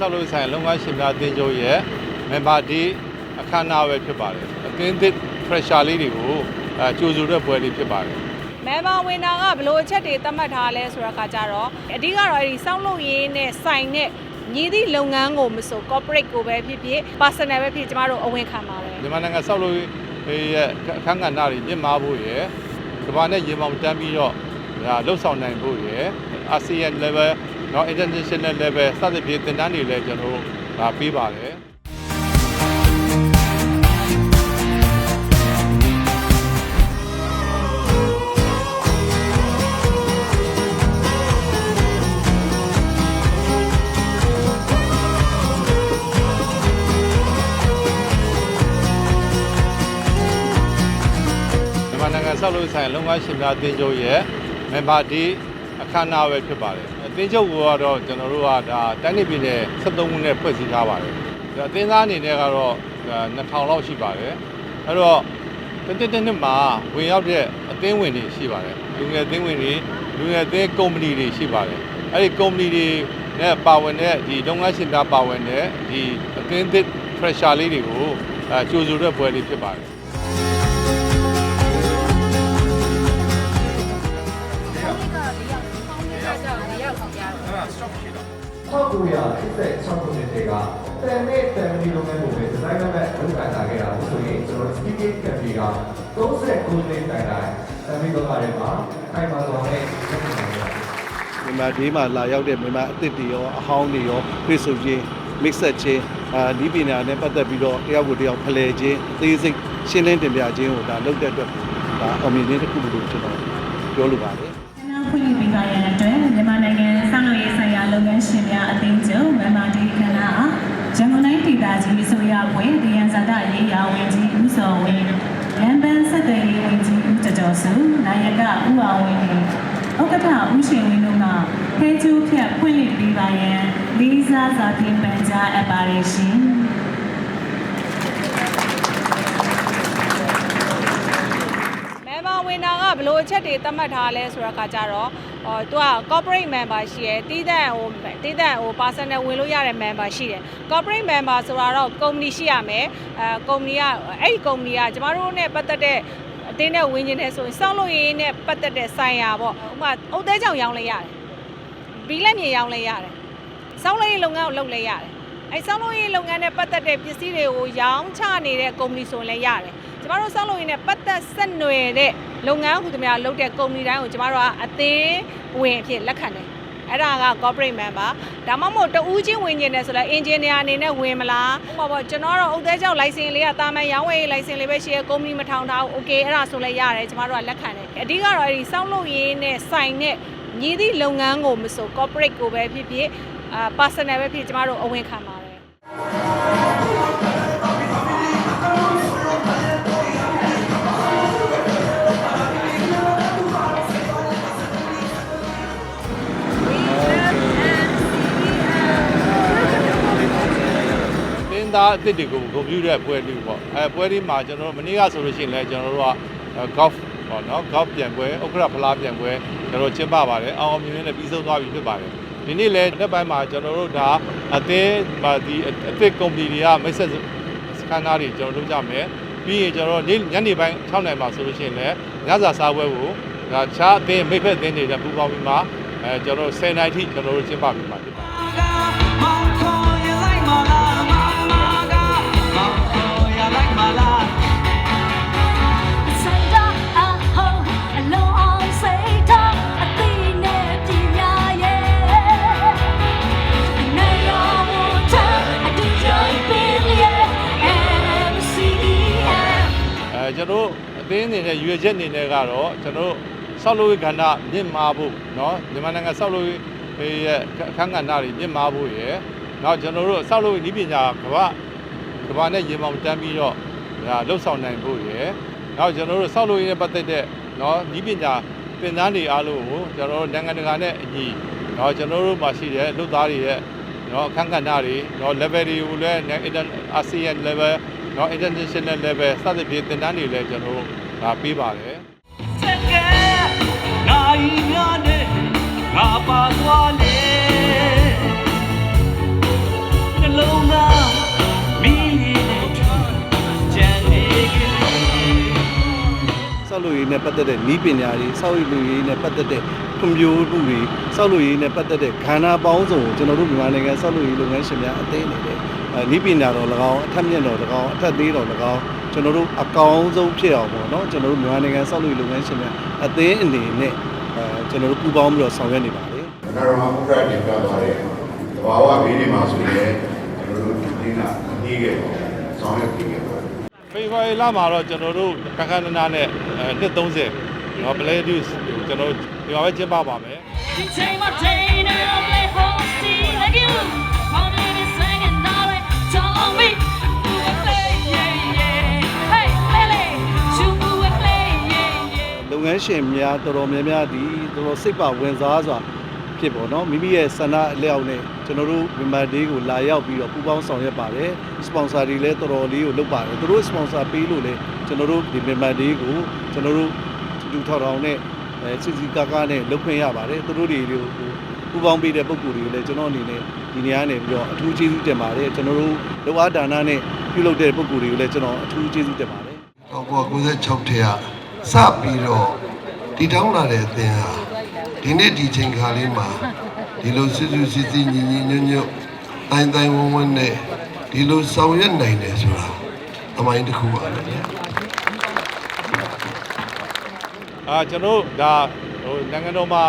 ဆောက်လုပ်ဆိုင်လုပ်ငန်းရှင်များအသင်းချုပ်ရဲ့ member day အခမ်းအနားပဲဖြစ်ပါတယ်အသင်းသစ် pressure လေးတွေကိုအဲကြိုဆိုတဲ့ပွဲလေးဖြစ်ပါတယ်မဲဘာဝင်တာကဘလို့အချက်တွေသတ်မှတ်ထားလဲဆိုတော့ခါကြတော့အဓိကတော့အဲ့ဒီစောင့်လုပ်ရင်းနဲ့ဆိုင်နဲ့ညီသည့်လုပ်ငန်းကိုမဆို corporate ကိုပဲဖြစ်ဖြစ် personal ပဲဖြစ်ကျမတို့အဝင်ခံပါတယ်မြန်မာနိုင်ငံဆောက်လုပ်ရေးရဲ့အခမ်းကဏ္ဍတွေမြင့်မားဖို့ရယ် ကမ္ဘာနဲ့ရေမောင်တန်းပြီးတော့ဒါလှုပ်ဆောင်နိုင်ဖို့ရယ်အာဆီယံ level နော် international level စသဖြင့်သင်တန်းတွေလည်းကျွန်တော်တို့ဒါပေးပါတယ် မြန်မာနိုင်ငံဆောက်လုပ်ရေးဆိုင်ရာလုပ်ငန်းရှင်များအသင်းချုပ်ရဲ့ member day အခမ်းအနားပဲဖြစ်ပါတယ်အသင်းချုပ်ကတော့ကျွန်တော်တို့ကဒါတိုင်းနေပြည်နယ်73ခုနဲ့ဖွဲ့စည်းထားပါတယ်ဒါအသင်းသားအနေနဲ့ကတော့ဒါ2000လောက်ရှိပါတယ်အဲ့တော့တစ်တစ်တစ်နှစ်မှာဝင်ရောက်တဲ့အသင်းဝင်တွေရှိပါတယ်လူငယ်အသင်းဝင်တွေလူငယ်အသင်းကုမ္ပဏီတွေရှိပါတယ်အဲ့ဒီကုမ္ပဏီတွေနဲ့ပါဝင်တဲ့ဒီလုပ်ငန်းရှင်များပါဝင်တဲ့ဒီအသင်းသစ် pressure လေးတွေကိုအဲကြိုဆိုတဲ့ပွဲလေးဖြစ်ပါတယ် 1986ခုနှစ်တည်းကတန်တဲ့တန်မီလုပ်ငန်းကိုပဲဒီဇိုင်းလုပ်ငန်းလုပ်ကိုင်လာခဲ့တာလို့ဆိုရင်ကျွန်တော် speaking company က39နှစ်တိုင်တိုင်တန်မီလုပ်ငန်းတွေမှာခိုင်မာစွာနဲ့လုပ်ကိုင်နေပါတယ်မြန်မာဒေးမှာလာရောက်တဲ့မြန်မာအသစ်တွေရောအဟောင်းတွေရောပြေဆိုခြင်း mix ဆက်ခြင်းအာဒီပညာနဲ့ပတ်သက်ပြီးတော့တယောက်ကိုတယောက်ဖလှယ်ခြင်းအသေးစိတ်ရှင်းလင်းတင်ပြခြင်းကိုဒါလုပ်တဲ့အတွက်ဒါအောင်မြင်တဲ့တစ်ခုလို့ကျွန်တော်ပြောလိုပါတယ်နောက်ဖွင့်လှစ်ပေးပါရတဲ့အတွက်မြန်မာနိုင်ငံစောင့်လို့ရေးဆိုင်ရာလုပ်ငန်းရှင်များအသင်းချုပ်မမတီခန္ဓာအားရန်ကုန်တိုင်းဒေသကြီးဆို ရဘွယ်ဒီယန်ဇာတရေးရာဝန်ကြီးဦးစောဝင်းလမ်းပန်းဆက်သွယ်ရေးဝန်ကြီးဦးကျော်ကျော်စုနာယကဦးအောင်ဝင်းနဲ့ဥက္ကဋ္ဌဦးရှင်ဝင်းတို့ကဖဲကျူးဖြတ်ဖွင့်လှစ်ပေးပါရန်လေးစားစွာပြင်ပန်ကြားအပ်ပါရရှင်မဲဘာဝင်တာကဘလို့အချက်တွေသတ်မှတ်ထားလဲဆိုတော့ခါကြတော့ ဟောသူက corporate member ရှိရယ်တီးတဲ့ဟိုတီးတဲ့ဟို personal ဝင်လို့ရတဲ့ member ရှိတယ် corporate member ဆိုတာတော့ company ရှိရမယ်အဲ company ကအဲ့ဒီ company ကကျမတို့နဲ့ပတ်သက်တဲ့အတင်းနဲ့ဝင်ခြင်းနဲ့ဆိုရင်စောင့်လို့ရင်းနဲ့ပတ်သက်တဲ့ဆိုင်ရာပေါ့ဥပမာအုတ်သေးကြောင်ရောင်းလဲရတယ်ဘီလက်မြေရောင်းလဲရတယ်စောင့်လို့ရလုပ်ငန်းကိုလုပ်လဲရတယ်အဲစောင့်လို့ရလုပ်ငန်းနဲ့ပတ်သက်တဲ့ပစ္စည်းတွေကိုရောင်းချနေတဲ့ company ဆိုရင်လည်းရတယ်ကျ မတို့စောင့်လို့ရင်းနဲ့ပတ်သက်ဆက်နွယ်တဲ့လုပ်ငန်းဟူသမျှလုပ်တဲ့ company တိုင်းကိုကျမတို့ကအသေးဝင်အဖြစ်လက်ခံတယ်အဲ့ဒါက corporate member ဒါမှမဟုတ်တဦးချင်းဝင်ကျင်တယ်ဆိုလဲ engineer အနေနဲ့ဝင်မလားဟောပေါ့ကျွန်တော်တော့အုတ်သေးကြောက် license လေးကတာမန်ရောင်းဝယ်ရေး license လေးပဲရှိရ company မထောင်ထားဘူး okay အဲ့ဒါဆိုလဲရတယ်ကျမတို့ကလက်ခံတယ်အဓိကတော့အဲ့ဒီစောင့်လို့ရင်းနဲ့ဆိုင်နဲ့ညီသည့်လုပ်ငန်းကိုမဆို corporate ကိုပဲဖြစ်ဖြစ်အာ personal ပဲဖြစ်ကျမတို့အဝင်ခံပါ သင်သားအစ်စ်တွေကိုဂုဏ်ပြုတဲ့ပွဲလေးပေါ့အဲပွဲလေးမှာကျွန်တော်တို့မနေ့ကဆိုလို့ရှိရင်လည်းကျွန်တော်တို့က golf ပေါ့နော် golf ပြန်ပွဲဥက္ကဋ္ဌဖလားပြန်ပွဲကျွန်တော်ကျင်းပပါတယ်အောင်အောင်မြင်မြင်နဲ့ပြီးဆုံးသွားပြီဖြစ်ပါတယ်ဒီနေ့လည်းလက်ပိုင်းမှာကျွန်တော်တို့ဒါအသင်းပါဒီအသစ်ကုမ္ပဏီတွေကမိတ်ဆက်စခန်းသားတွေကျွန်တော်လုပ်ကြမယ်ပြီးရင်ကျွန်တော်နေ့ညနေပိုင်း6နိုင်မှာဆိုလို့ရှိရင်လည်းညစာစားပွဲကိုဒါခြားအသင်းမိတ်ဖက်အသင်းတွေနဲ့ပူးပေါင်းပြီးမှအဲကျွန်တော်တို့10နိုင်ထိကျွန်တော်တို့ကျင်းပပြီးမှာ တော်တို့အသင်းအနေနဲ့ရွေချက်အနေနဲ့ကတော့ကျွန်တော်တို့ဆောက်လုပ်ရေးကဏ္ဍမြင့်မားဖို့เนาะမြန်မာနိုင်ငံဆောက်လုပ်ရေးရဲ့အခန်းကဏ္ဍတွေမြင့်မားဖို့ရယ်နောက်ကျွန်တော်တို့ဆောက်လုပ်ရေးနည်းပညာကမ္ဘာကမ္ဘာနဲ့ရေမောင်တန်းပြီးတော့ဒါလှုပ်ဆောင်နိုင်ဖို့ရယ်နောက်ကျွန်တော်တို့ဆောက်လုပ်ရေးနဲ့ပတ်သက်တဲ့เนาะနည်းပညာသင်တန်းတွေအားလုံးကိုကျွန်တော်တို့နိုင်ငံတကာနဲ့အညီเนาะကျွန်တော်တို့မှာရှိတဲ့လုပ်သားတွေရဲ့เนาะအခန်းကဏ္ဍတွေเนาะ level တွေကိုလည်း ASEAN level เนาะ international level စသဖြင့်သင်တန်းတွေလည်းကျွန်တော်တို့ဒါပေးပါတယ် Together ကြီးများနဲ့ငါပါသွားလေနှလုံးသားမီးလေးနဲ့ကြံနေကြတယ် ဆောက်လုပ်ရေးနဲ့ပတ်သက်တဲ့ဤပညာတွေဆောက်လုပ်ရေးနဲ့ပတ်သက်တဲ့ဖွံ့ဖြိုးမှုတွေဆောက်လုပ်ရေးနဲ့ပတ်သက်တဲ့ခန္ဓာပေါင်းစုံကိုကျွန်တော်တို့မြန်မာနိုင်ငံဆောက်လုပ်ရေးလုပ်ငန်းရှင်များအသင်းအနေနဲ့ အဲဤပညာတော်၎င်းအထက်မြင့်တော်၎င်းအထက်သေးတော်၎င်းကျွန်တော်တို့အကောင်းဆုံးဖြစ်အောင်ပေါ့နော်ကျွန်တော်တို့မြန်မာနိုင်ငံဆောက်လုပ်ရေးလုပ်ငန်းရှင်များအသင်းအနေနဲ့အဲကျွန်တော်တို့ပူးပေါင်းပြီးတော့ဆောင်ရွက်နေပါတယ်ကျွန်တော်တို့ဥက္ကဋ္ဌတင်ပြသွားတဲ့သဘာဝဘေးတွေမှာဆိုရင်ကျွန်တော်တို့ဒီနေ့ကအနည်းငယ်ပေါ့ဆောင်းရွက်ပြီးခဲ့ပါတယ်ဖေဖော်ဝါရီလမှာတော့ကျွန်တော်တို့ကခန်းနာနဲ့အဲနှစ်30နော် Play News ကျွန်တော်တို့ဒီမှာပဲကျင်းပပါမယ် ငန်းရှင်များတော်တော်များများဒီတော်တော်စိတ်ပါဝင်စားစွာဖြစ်ပေါ့နော်မိမိရဲ့ဆန္ဒအလျောက်နဲ့ကျွန်တော်တို့ member day ကိုလာရောက်ပြီးတော့ပူးပေါင်းဆောင်ရွက်ပါတယ်။ sponsor တွေလည်းတော်တော်လေးကိုလုပ်ပါတယ်။သူတို့ sponsor ပေးလို့လည်းကျွန်တော်တို့ဒီ member day ကိုကျွန်တော်တို့လူထောင်ထောင်နဲ့အဲစစ်စီကာကာနဲ့လုပ်ခွင့်ရပါတယ်။သူတို့တွေကိုပူးပေါင်းပေးတဲ့ပုံကိုယ်တွေကိုလည်းကျွန်တော်အနေနဲ့ဒီနေရာနေပြီးတော့အထူးကျေးဇူးတင်ပါတယ်။ကျွန်တော်တို့လောအားဒါနနဲ့ပြုလုပ်တဲ့ပုံကိုယ်တွေကိုလည်းကျွန်တော်အထူးကျေးဇူးတင်ပါတယ်။1996ထဲက စပြီးတော့တည်ထောင်လာတဲ့အသင်းဟာဒီနေ့ဒီချိန်ခါလေးမှာဒီလိုစစ်စစ်စစ်စစ်ညီညီညွတ်ညွတ်တိုင်းတိုင်းဝန်းဝန်းနဲ့ဒီလိုဆောင်ရွက်နိုင်တယ်ဆိုတာအမိုင်းတစ်ခုပါပဲဗျာအာကျွန်တော်တို့ဒါဟိုနိုင်ငံတော်မှာ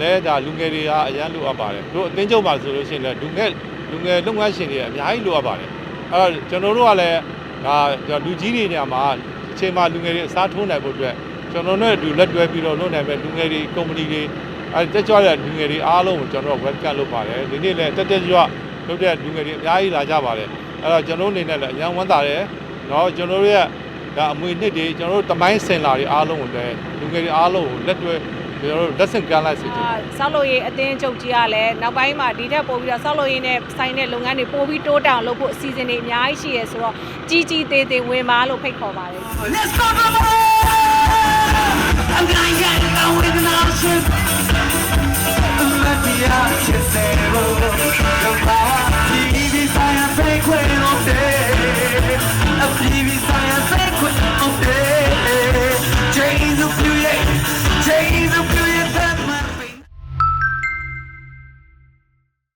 လဲဒါလူငယ်တွေကအရန်လိုအပ်ပါတယ်တို့အသင်းချုပ်မှာဆိုလို့ရှိရင်လည်းလူငယ်လူငယ်လုပ်ငန်းရှင်တွေအများကြီးလိုအပ်ပါတယ်အဲ့တော့ကျွန်တော်တို့ကလည်းဒါလူကြီးတွေနေရာမှာအ ချိန်မှာလူငယ်တွေအစားထိုးနိုင်ဖို့အတွက်ကျွန်တော်တို့အတူလက်တွဲပြီးတော့လုပ်နိုင်မဲ့လူငယ်တွေကုမ္ပဏီတွေအဲတက်ကြွတဲ့လူငယ်တွေအားလုံးကိုကျွန်တော်တို့ welcome လုပ်ပါတယ်ဒီနေ့လည်းတက်တက်ကြွလုပ်တဲ့လူငယ်တွေအများကြီးလာကြပါတယ်အဲ့တော့ကျွန်တော်တို့အနေနဲ့လည်းအရန်ဝမ်းသာတယ်เนาะကျွန်တော်တို့ရဲ့ ဒါအမွေနှစ်တွေကျွန်တော်တို့တမိုင်းစင်လာတွေအားလုံးကိုလည်းလူငယ်တွေအားလုံးကိုလက်တွဲ ကျွန်တော်တို့လက်ဆင့်ကမ်းလိုက်စေချင်တယ်အာဆောက်လုပ်ရေးအသင်းချုပ်ကြီးကလည်းနောက်ပိုင်းမှာဒီထက်ပိုပြီးတော့ဆောက်လုပ်ရေးနဲ့ဆိုင်တဲ့လုပ်ငန်းတွေပိုပြီးတိုးတောင်လုပ်ဖို့အစီအစဉ်တွေအများကြီးရှိရဆိုတော့ကြီးကြီးသေးသေးဝင်ပါလို့ဖိတ်ခေါ်ပါတယ် Let's go to the I'm gonna get down with an option Let me out, you say, oh, the power,